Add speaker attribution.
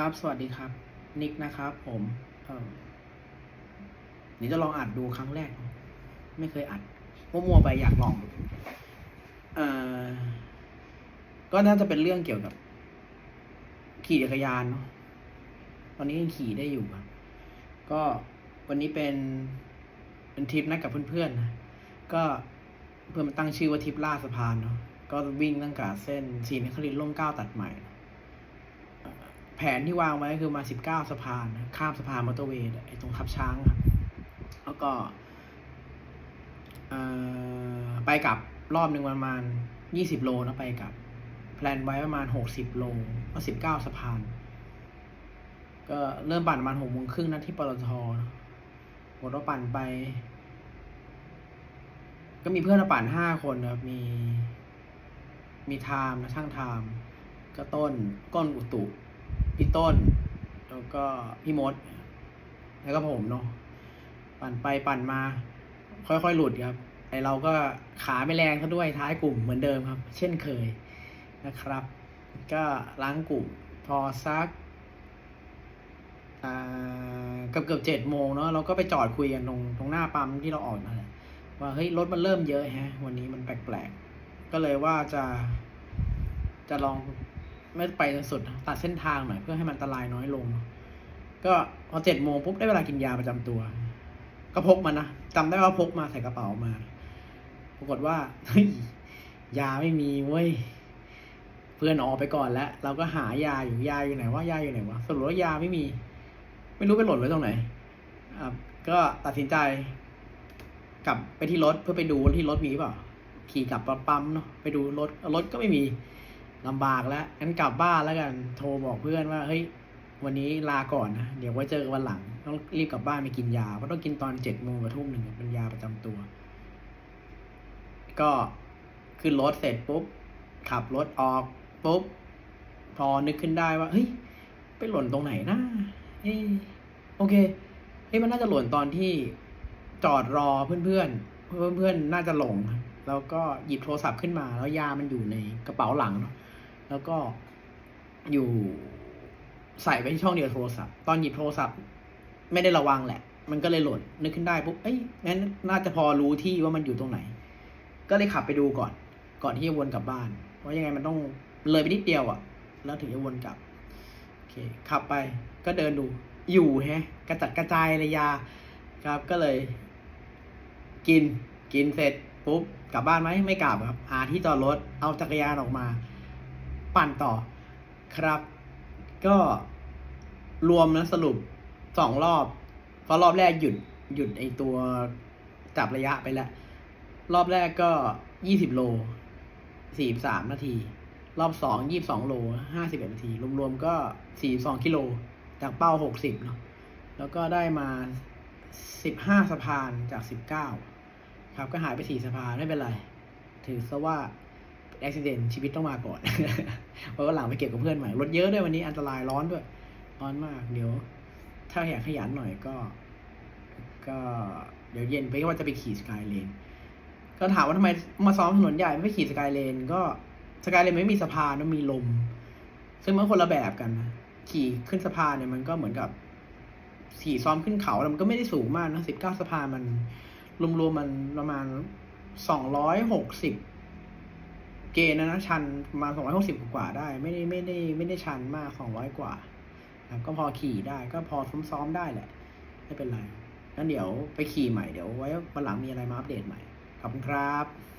Speaker 1: ครับ สวัสดีครับ นิกนะครับ ผมเออนี่จะลองอัดดูครั้งแรก ไม่เคยอัดมั่วๆไปอยากลองเอ่อก็น่าจะเป็นเรื่องเกี่ยวกับ ขี่จักรยานเนาะตอนนี้ยังขี่ได้อยู่ครับก็วันนี้เป็นเป็นทริปนัดกับเพื่อนๆนะก็เพื่อนมาตั้งชื่อว่าทริปล่าสะพานเนาะก็วิ่งตั้งแต่เส้นสีนครินทร์ร่มเก้าตัดใหม่ นที่วางไว้คือมา 19 สะพาน ข้ามสะพานมอเตอร์เวย์ไอ้ตรงทับช้างแล้วก็ไปกลับรอบหนึ่งประมาณ 20 โลนะไปกลับ แพลนไว้ประมาณ 60 โลก็19 สะพาน ก็เริ่มปั่นประมาณ6โมงครึ่งนะที่ปตทหมดว่าปั่นไป ก็มีเพื่อนมาปั่น 5 คนนะครับ มีมีไทม์นะช่างไทม์ก็ต้นก้นอุตุ พี่ต้น แล้วก็พี่มด แล้วก็ผมเนาะปั่นไปปั่นมา ค่อยๆหลุดครับไอเราก็ขาไม่แรงซะด้วยท้ายกลุ่มเหมือนเดิมครับ เช่นเคยนะครับ ก็ล้างกลุ่มพอซักเกือบเกือบเจ็ดโมงเนาะเราก็ไปจอดคุยกันตรงตรงหน้าปั๊มที่เราออกนั่นแหละว่าเฮ้ยรถมันเริ่มเยอะฮะ วันนี้มันแปลกๆก็เลยว่าจะจะลอง ไม่ไปจนสุด ตัดเส้นทางหน่อยเพื่อให้มันอันตรายน้อยลง ก็พอเจ็ดโมงปุ๊บได้เวลากินยาประจำตัว ก็พกมานะจำได้ว่าพกมาใส่กระเป๋ามา ปรากฏว่าเฮ้ยยาไม่มีเว้ยเพื่อนออกไปก่อนแล้ว เราก็หายาอยู่ยาอยู่ไหนว่ายาอยู่ไหนวะสรุปว่ายาไม่มี ไม่รู้ไปหล่นไว้ตรงไหนอะก็ตัดสินใจ กลับไปที่รถเพื่อไปดูว่าที่รถมีเปล่าขี่กลับปั๊มเนาะไปดูรถรถก็ไม่มี ลำบากแล้วงั้นกลับบ้านแล้วกัน โทรบอกเพื่อนว่า เฮ้ย วันนี้ลาก่อนนะ เดี๋ยวไว้เจอกันวันหลัง ต้องรีบกลับบ้านไปกินยา เพราะต้องกินตอนเจ็ดโมงกับทุ่มหนึ่งเป็นยาประจำตัว ก็ขึ้นรถเสร็จปุ๊บ ขับรถออกปุ๊บ พอนึกขึ้นได้ว่า เฮ้ย ไปหล่นตรงไหนนะเอ้โอเค เฮ้ย มันน่าจะหล่นตอนที่จอดรอเพื่อนเพื่อนเพื่อนเพื่อนๆ น่าจะหลง แล้วก็หยิบโทรศัพท์ขึ้นมา แล้วยามันอยู่ในกระเป๋าหลังเนอะ แล้วก็อยู่ใส่ไว้ที่ช่องเดียวโทรศัพท์ ตอนหยิบโทรศัพท์ ไม่ได้ระวังแหละ มันก็เลยหล่นนึกขึ้นได้ปุ๊บเอ้ยงั้นน่าจะพอรู้ที่ว่ามันอยู่ตรงไหน ก็เลยขับไปดูก่อน ก่อนที่จะวนกลับบ้านเพราะยังไงมันต้องเลยไปนิดเดียวอะ่ะ แล้วถึงจะวนกลับโอเคขับไปก็เดินดู อยู่แฮะ กระจัดกระจายเลยยา ครับก็เลย กินกินเสร็จปุ๊บกลับบ้านไหมไม่กลับครับหาที่จอดรถเอาจักรยานออกมา ปั่นต่อครับ ก็รวมนะสรุปสองรอบเพราะรอบแรกหยุดหยุดไอตัวจับระยะไปแล้ว รอบแรกก็ยี่สิบโลสี่สามนาที รอบสองยี่บสองโลห้าสิบเอ็ดนาที รวมๆก็สี่สองกิโลจากเป้าหกสิบเนาะแล้วก็ได้มาสิบห้าสะพานจากสิบเก้าครับก็หายไปสี่สะพานไม่เป็นไร ถือซะว่า อุบิเหตุชีวิตต้องมาก่อนเพราะว่าหลังไปเก็บกับเพื่อนใหม่รถเยอะด้วยวันนี้อันตรายร้อนด้วย ร้อนมาก เดี๋ยว ถ้าอยากขยันหน่อยก็ ก็เดี๋ยวเย็นไปก็ว่าจะไปขี่สกายเลนก็ถามว่าทำไมมาซ้อมถนนใหญ่ไม่ขี่สกายเลนก็สกายเลนไม่มีสะพานมันมีลม ซึ่งมันคนละแบบกันนะขี่ขึ้นสะพานเนี่ยมันก็เหมือนกับขี่ซ้อมขึ้นเขาแล้วมันก็ไม่ได้สูงมากนะสิบเก้าสะพานมันรวมๆมันประมาณสองร้อยหกสิบ เกณฑ์นะนะชันมาสองร้อยหกสิบกว่าได้ ไม่ได้ไม่ได้ไม่ได้ชันมากสองร้อยกว่าก็พอขี่ได้ก็พอซ้อมๆได้แหละ ไม่เป็นไรงั้นเดี๋ยวไปขี่ใหม่เดี๋ยวไว้วันหลังมีอะไรมาอัปเดตใหม่ขอบคุณครับ